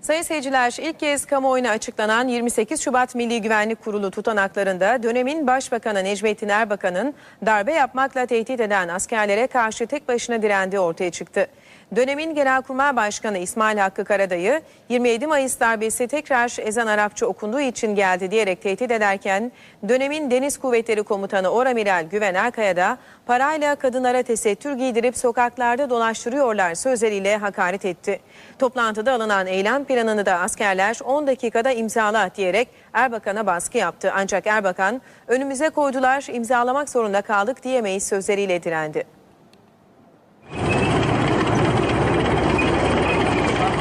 Sayın seyirciler ilk kez kamuoyuna açıklanan 28 Şubat Milli Güvenlik Kurulu tutanaklarında dönemin Başbakanı Necmettin Erbakan'ın darbe yapmakla tehdit eden askerlere karşı tek başına direndiği ortaya çıktı. Dönemin Genelkurmay Başkanı İsmail Hakkı Karadayı 27 Mayıs darbesi tekrar ezan Arapça okunduğu için geldi diyerek tehdit ederken dönemin Deniz Kuvvetleri Komutanı Oramiral Güven Erkaya da parayla kadınlara tesettür giydirip sokaklarda dolaştırıyorlar sözleriyle hakaret etti. Toplantıda alınan eylem planını da askerler 10 dakikada imzala diyerek Erbakan'a baskı yaptı. Ancak Erbakan önümüze koydular imzalamak zorunda kaldık diyemeyiz sözleriyle direndi.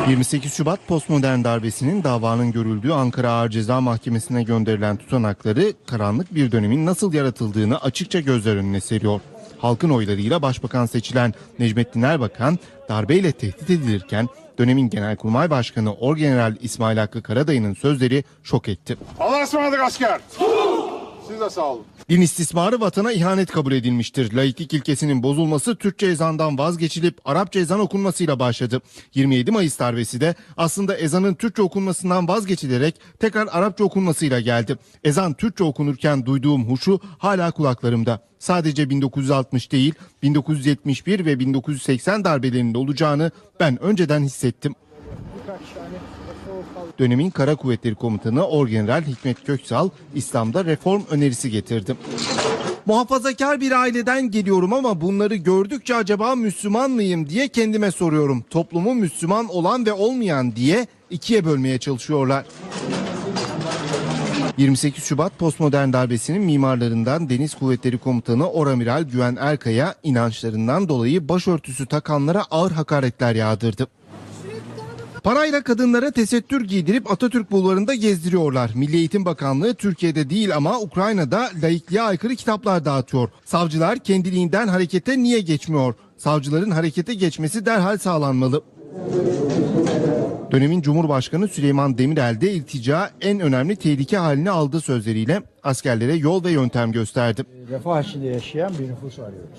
28 Şubat postmodern darbesinin davanın görüldüğü Ankara Ağır Ceza Mahkemesi'ne gönderilen tutanakları karanlık bir dönemin nasıl yaratıldığını açıkça gözler önüne seriyor. Halkın oylarıyla başbakan seçilen Necmettin Erbakan darbeyle tehdit edilirken dönemin Genelkurmay Başkanı Orgeneral İsmail Hakkı Karadayı'nın sözleri şok etti. Allah'a ısmarladık asker. Siz de sağ olun. Din istismarı vatana ihanet kabul edilmiştir. Laiklik ilkesinin bozulması Türkçe ezandan vazgeçilip Arapça ezan okunmasıyla başladı. 27 Mayıs darbesi de aslında ezanın Türkçe okunmasından vazgeçilerek tekrar Arapça okunmasıyla geldi. Ezan Türkçe okunurken duyduğum huşu hala kulaklarımda. Sadece 1960 değil 1971 ve 1980 darbelerinde olacağını ben önceden hissettim. Dönemin Kara Kuvvetleri Komutanı Orgeneral Hikmet Köksal İslam'da reform önerisi getirdi. Muhafazakar bir aileden geliyorum ama bunları gördükçe acaba Müslüman mıyım diye kendime soruyorum. Toplumu Müslüman olan ve olmayan diye ikiye bölmeye çalışıyorlar. 28 Şubat postmodern darbesinin mimarlarından Deniz Kuvvetleri Komutanı Oramiral Güven Erkaya inançlarından dolayı başörtüsü takanlara ağır hakaretler yağdırdı. Parayla kadınlara tesettür giydirip Atatürk bulvarında gezdiriyorlar. Milli Eğitim Bakanlığı Türkiye'de değil ama Ukrayna'da laikliğe aykırı kitaplar dağıtıyor. Savcılar kendiliğinden harekete niye geçmiyor? Savcıların harekete geçmesi derhal sağlanmalı. Dönemin Cumhurbaşkanı Süleyman Demirel de iltica en önemli tehlike haline aldığı sözleriyle askerlere yol ve yöntem gösterdi. refah içinde yaşayan bir nüfus arıyoruz.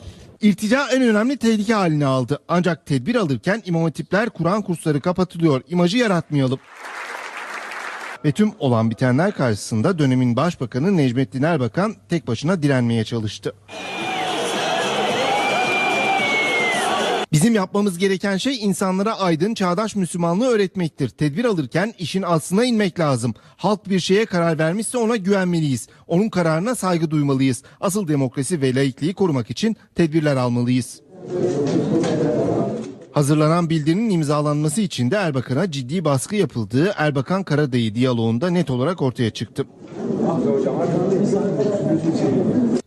İltica en önemli tehlike haline aldı. Ancak tedbir alırken imam hatipler Kur'an kursları kapatılıyor. İmajı yaratmayalım. Ve tüm olan bitenler karşısında dönemin başbakanı Necmettin Erbakan tek başına direnmeye çalıştı. Bizim yapmamız gereken şey insanlara aydın çağdaş Müslümanlığı öğretmektir. Tedbir alırken işin aslına inmek lazım. Halk bir şeye karar vermişse ona güvenmeliyiz. Onun kararına saygı duymalıyız. Asıl demokrasi ve laikliği korumak için tedbirler almalıyız. Hazırlanan bildirinin imzalanması için de Erbakan'a ciddi baskı yapıldığı Erbakan Karadayı diyaloğunda net olarak ortaya çıktı.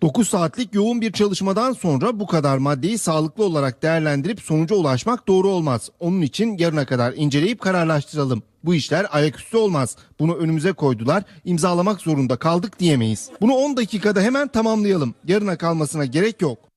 9 saatlik yoğun bir çalışmadan sonra bu kadar maddeyi sağlıklı olarak değerlendirip sonuca ulaşmak doğru olmaz. Onun için yarına kadar inceleyip kararlaştıralım. Bu işler ayaküstü olmaz. Bunu önümüze koydular, imzalamak zorunda kaldık diyemeyiz. Bunu 10 dakikada hemen tamamlayalım. Yarına kalmasına gerek yok.